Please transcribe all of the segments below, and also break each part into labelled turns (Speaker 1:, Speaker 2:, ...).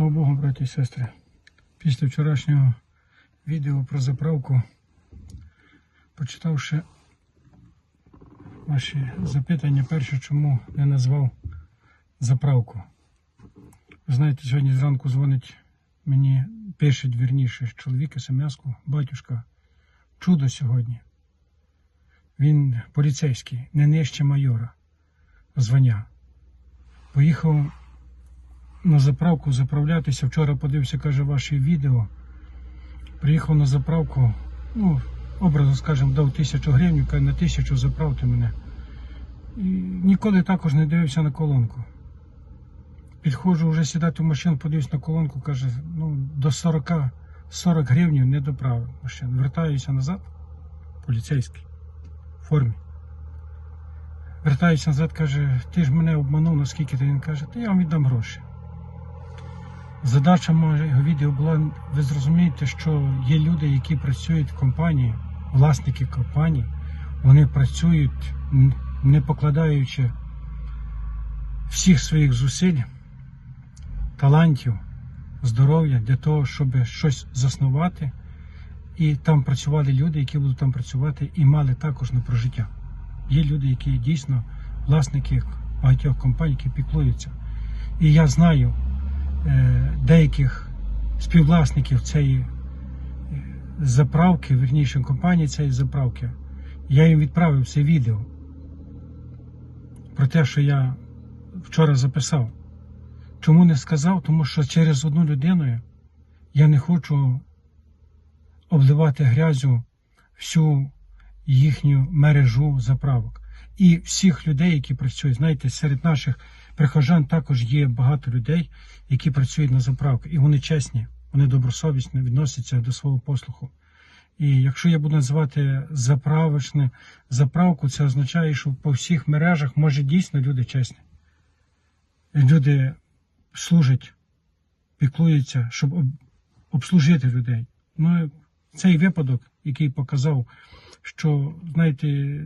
Speaker 1: Слава Богу, браті і сестри. Після вчорашнього відео про заправку, почитавши ваші запитання, перше, чому не назвав заправку. Ви знаєте, сьогодні зранку дзвонить мені, пише вірніше чоловік смс-ку, батюшка, чудо сьогодні. Він поліцейський, не нижче майора звання. Поїхав на заправку заправлятися. Вчора подивився, каже, ваші відео. Приїхав на заправку, ну, образно скажемо, дав тисячу гривень, каже, на тисячу заправте мене. І ніколи також не дивився на колонку. Підходжу вже сідати в машину, подивився на колонку, каже, ну, до 40, 40 гривень не доправив машину. Вертаюся назад, поліцейський, в формі. Вертаюся назад, каже, ти ж мене обманув, наскільки ти він каже, то я вам віддам гроші. Задача моєго відео була, ви зрозумієте, що є люди, які працюють в компанії, власники компаній, вони працюють, не покладаючи всіх своїх зусиль, талантів, здоров'я для того, щоб щось заснувати. І там працювали люди, які будуть там працювати і мали також на прожиття. Є люди, які дійсно власники багатьох компаній, які піклуються. І я знаю деяких співвласників цієї е, заправки, верніше компанії цієї заправки. Я їм відправив це відео про те, що я вчора записав. Чому не сказав? Тому що через одну людину я не хочу обливати грязю всю їхню мережу заправок. І всіх людей, які працюють, знаєте, серед наших прихожан також є багато людей, які працюють на заправках. І вони чесні, вони добросовісно відносяться до свого послуху. І якщо я буду називати заправочне заправку, це означає, що по всіх мережах може дійсно люди чесні. Люди служать, піклуються, щоб обслужити людей. Ну, цей випадок, який показав, що, знаєте,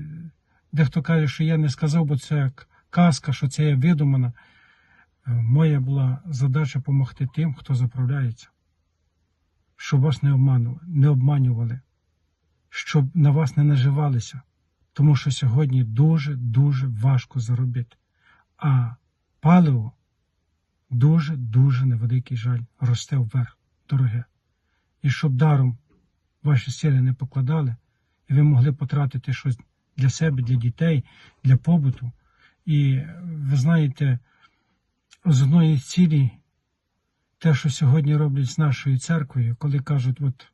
Speaker 1: дехто каже, що я не сказав, бо це к- казка, що це є видумана. Е, Моя була задача допомогти тим, хто заправляється, щоб вас не обманували, не обманювали, щоб на вас не наживалися, тому що сьогодні дуже-дуже важко заробити. А паливо дуже-дуже невеликий жаль росте вверх, дороге. І щоб даром ваші сили не покладали, і ви могли потратити щось для себе, для дітей, для побуту. І ви знаєте, з одної цілі, те, що сьогодні роблять з нашою церквою, коли кажуть, от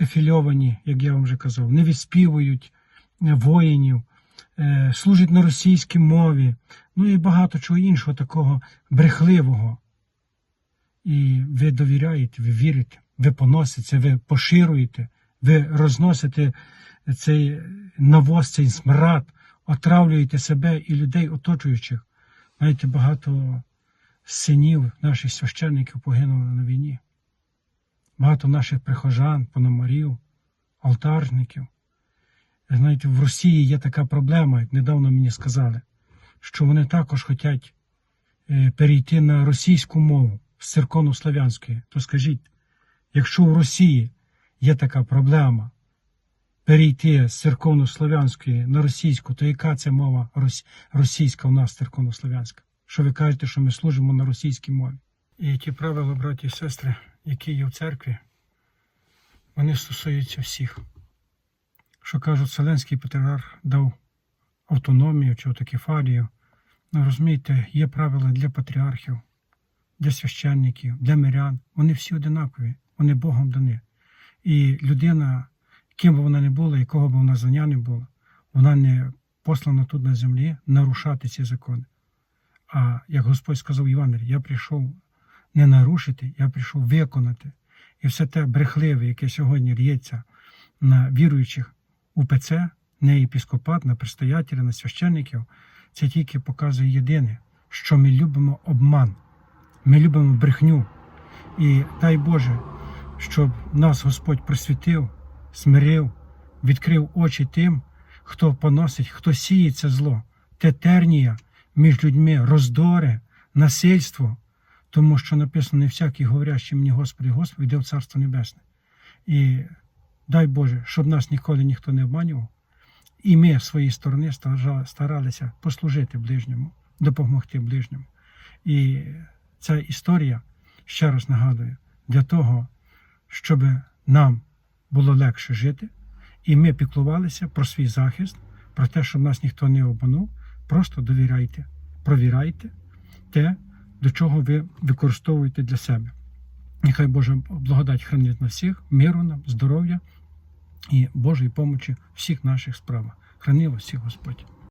Speaker 1: ефільовані, як я вам вже казав, не відспівують е, воїнів, е, служать на російській мові, ну і багато чого іншого такого брехливого. І ви довіряєте, ви вірите, ви поносите, ви поширюєте, ви розносите цей навоз, цей смрад, отравлюєте себе і людей оточуючих. Знаєте, багато синів наших священників погинуло на війні. Багато наших прихожан, пономарів, алтарників. Знаєте, в Росії є така проблема, як недавно мені сказали, що вони також хочуть е, перейти на російську мову з церковно-слав'янської. То скажіть, якщо в Росії є така проблема перейти з церковно-слав'янської на російську, то яка це мова російська у нас церковно-слав'янська? Що ви кажете, що ми служимо на російській мові? І ті правила, браті і сестри, які є в церкві, вони стосуються всіх. Що кажуть, Вселенський патріарх дав автономію чи автокефалію. Ну, розумієте, є правила для патріархів, для священників, для мирян. Вони всі одинакові, вони Богом дані. І людина, ким би вона не була, якого б вона звання не була, вона не послана тут на землі нарушати ці закони. А як Господь сказав в я прийшов не нарушити, я прийшов виконати. І все те брехливе, яке сьогодні р'ється на віруючих УПЦ, не епіскопат, на предстоятеля, на священників, це тільки показує єдине, що ми любимо обман, ми любимо брехню. І дай Боже, щоб нас Господь просвітив, смирив, відкрив очі тим, хто поносить, хто сіє це зло, те тернія між людьми, роздори, насильство. Тому що написано, не всякий говорящий мені Господи, Господи, йде в Царство Небесне. І дай Боже, щоб нас ніколи ніхто не обманював. І ми з своєї сторони старалися послужити ближньому, допомогти ближньому. І ця історія, ще раз нагадую, для того, щоб нам було легше жити, і ми піклувалися про свій захист, про те, щоб нас ніхто не обманув. Просто довіряйте, провіряйте те, до чого ви використовуєте для себе. Нехай Божа благодать хранить на всіх, миру нам, здоров'я і Божої помочі всіх наших справах. Храни вас всіх Господь.